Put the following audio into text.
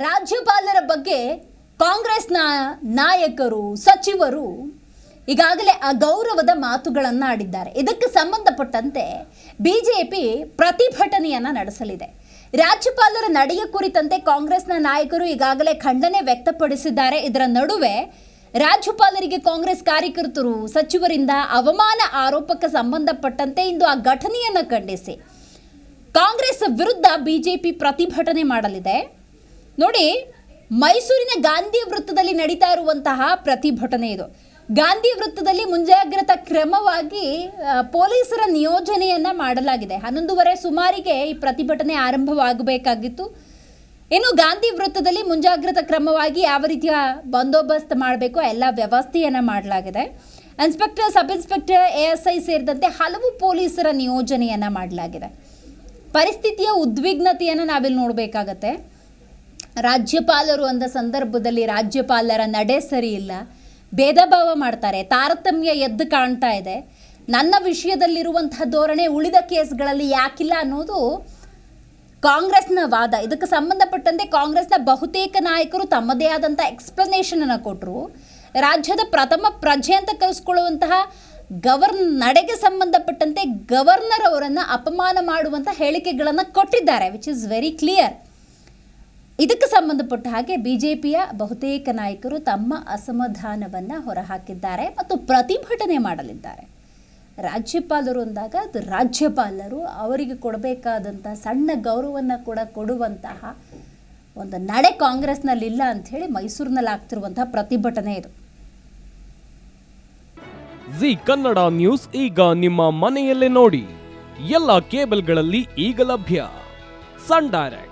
ರಾಜ್ಯಪಾಲರ ಬಗ್ಗೆ ಕಾಂಗ್ರೆಸ್ನ ನಾಯಕರು, ಸಚಿವರು ಈಗಾಗಲೇ ಅಗೌರವದ ಮಾತುಗಳನ್ನು ಆಡಿದ್ದಾರೆ ಇದಕ್ಕೆ ಸಂಬಂಧಪಟ್ಟಂತೆ ಬಿ ಜೆ ಪಿ ಪ್ರತಿಭಟನೆಯನ್ನು ನಡೆಸಲಿದೆ. ರಾಜ್ಯಪಾಲರ ನಡೆಯ ಕುರಿತಂತೆ ಕಾಂಗ್ರೆಸ್ನ ನಾಯಕರು ಈಗಾಗಲೇ ಖಂಡನೆ ವ್ಯಕ್ತಪಡಿಸಿದ್ದಾರೆ. ಇದರ ನಡುವೆ ರಾಜ್ಯಪಾಲರಿಗೆ ಕಾಂಗ್ರೆಸ್ ಕಾರ್ಯಕರ್ತರು, ಸಚಿವರಿಂದ ಅವಮಾನ ಆರೋಪಕ್ಕೆ ಸಂಬಂಧಪಟ್ಟಂತೆ ಇಂದು ಆ ಘಟನೆಯನ್ನು ಖಂಡಿಸಿ ಕಾಂಗ್ರೆಸ್ ವಿರುದ್ಧ ಬಿಜೆಪಿ ಪ್ರತಿಭಟನೆ ಮಾಡಲಿದೆ. ನೋಡಿ, ಮೈಸೂರಿನ ಗಾಂಧಿ ವೃತ್ತದಲ್ಲಿ ನಡೀತಾ ಇರುವಂತಹ ಪ್ರತಿಭಟನೆ ಇದು. ಗಾಂಧಿ ವೃತ್ತದಲ್ಲಿ ಮುಂಜಾಗ್ರತಾ ಕ್ರಮವಾಗಿ ಪೊಲೀಸರ ನಿಯೋಜನೆಯನ್ನ ಮಾಡಲಾಗಿದೆ. ಹನ್ನೊಂದುವರೆ ಸುಮಾರಿಗೆ ಈ ಪ್ರತಿಭಟನೆ ಆರಂಭವಾಗಬೇಕಾಗಿತ್ತು. ಇನ್ನು ಗಾಂಧಿ ವೃತ್ತದಲ್ಲಿ ಮುಂಜಾಗ್ರತಾ ಕ್ರಮವಾಗಿ ಯಾವ ರೀತಿಯ ಬಂದೋಬಸ್ತ್ ಮಾಡಬೇಕು, ಎಲ್ಲ ವ್ಯವಸ್ಥೆಯನ್ನ ಮಾಡಲಾಗಿದೆ. Inspector sub inspector A S I ಸೇರಿದಂತೆ ಹಲವು ಪೊಲೀಸರ ನಿಯೋಜನೆಯನ್ನ ಮಾಡಲಾಗಿದೆ. ಪರಿಸ್ಥಿತಿಯ ಉದ್ವಿಗ್ನತೆಯನ್ನು ನಾವಿಲ್ಲಿ ನೋಡಬೇಕಾಗತ್ತೆ. ರಾಜ್ಯಪಾಲರು ಅಂದ ಸಂದರ್ಭದಲ್ಲಿ ರಾಜ್ಯಪಾಲರ ನಡೆ ಸರಿ ಇಲ್ಲ. ಭೇದ ಭಾವ ಮಾಡ್ತಾರೆ. ತಾರತಮ್ಯ ಎದ್ದು ಕಾಣ್ತಾ ಇದೆ. ನನ್ನ ವಿಷಯದಲ್ಲಿರುವಂತಹ ಧೋರಣೆ ಉಳಿದ ಕೇಸ್ಗಳಲ್ಲಿ ಯಾಕಿಲ್ಲ ಅನ್ನೋದು ಕಾಂಗ್ರೆಸ್ನ ವಾದ. ಇದಕ್ಕೆ ಸಂಬಂಧಪಟ್ಟಂತೆ ಕಾಂಗ್ರೆಸ್ನ ಬಹುತೇಕ ನಾಯಕರು ತಮ್ಮದೇ ಆದಂಥ ಎಕ್ಸ್ಪ್ಲನೇಷನ್ ಅನ್ನು ಕೊಟ್ಟರು ರಾಜ್ಯದ ಪ್ರಥಮ ಪ್ರಜೆ ಅಂತ ಕಲಿಸ್ಕೊಳ್ಳುವಂತಹ ಗವರ್ನ್, ನಡೆಗೆ ಸಂಬಂಧಪಟ್ಟಂತೆ ಗವರ್ನರ್ ಅವರನ್ನು ಅಪಮಾನ ಮಾಡುವಂಥ ಹೇಳಿಕೆಗಳನ್ನು ಕೊಟ್ಟಿದ್ದಾರೆ ವಿಚ್ ಇಸ್ ವೆರಿ ಕ್ಲಿಯರ್ ಇದಕ್ಕೆ ಸಂಬಂಧಪಟ್ಟ ಹಾಗೆ ಬಿಜೆಪಿಯ ಬಹುತೇಕ ನಾಯಕರು ತಮ್ಮ ಅಸಮಾಧಾನವನ್ನು ಹೊರಹಾಕಿದ್ದಾರೆ ಮತ್ತು ಪ್ರತಿಭಟನೆ ಮಾಡಲಿದ್ದಾರೆ. ರಾಜ್ಯಪಾಲರು ಅಂದಾಗ ಅದು ರಾಜ್ಯಪಾಲರು ಅವರಿಗೆ ಕೊಡಬೇಕಾದಂಥ ಸಣ್ಣ ಗೌರವವನ್ನು ಕೂಡ ಕೊಡುವಂತಹ ಒಂದು ನಡೆ ಕಾಂಗ್ರೆಸ್ನಲ್ಲಿ ಇಲ್ಲ ಅಂಥೇಳಿ ಮೈಸೂರಿನಲ್ಲಿ ಆಗ್ತಿರುವಂತಹ ಪ್ರತಿಭಟನೆ ಇದು. ಜಿ ಕನ್ನಡ ನ್ಯೂಸ್ ಈಗ ನಿಮ್ಮ ಮನೆಯಲ್ಲೇ ನೋಡಿ. ಎಲ್ಲ ಕೇಬಲ್ಗಳಲ್ಲಿ ಈಗ ಲಭ್ಯ. Sun Direct.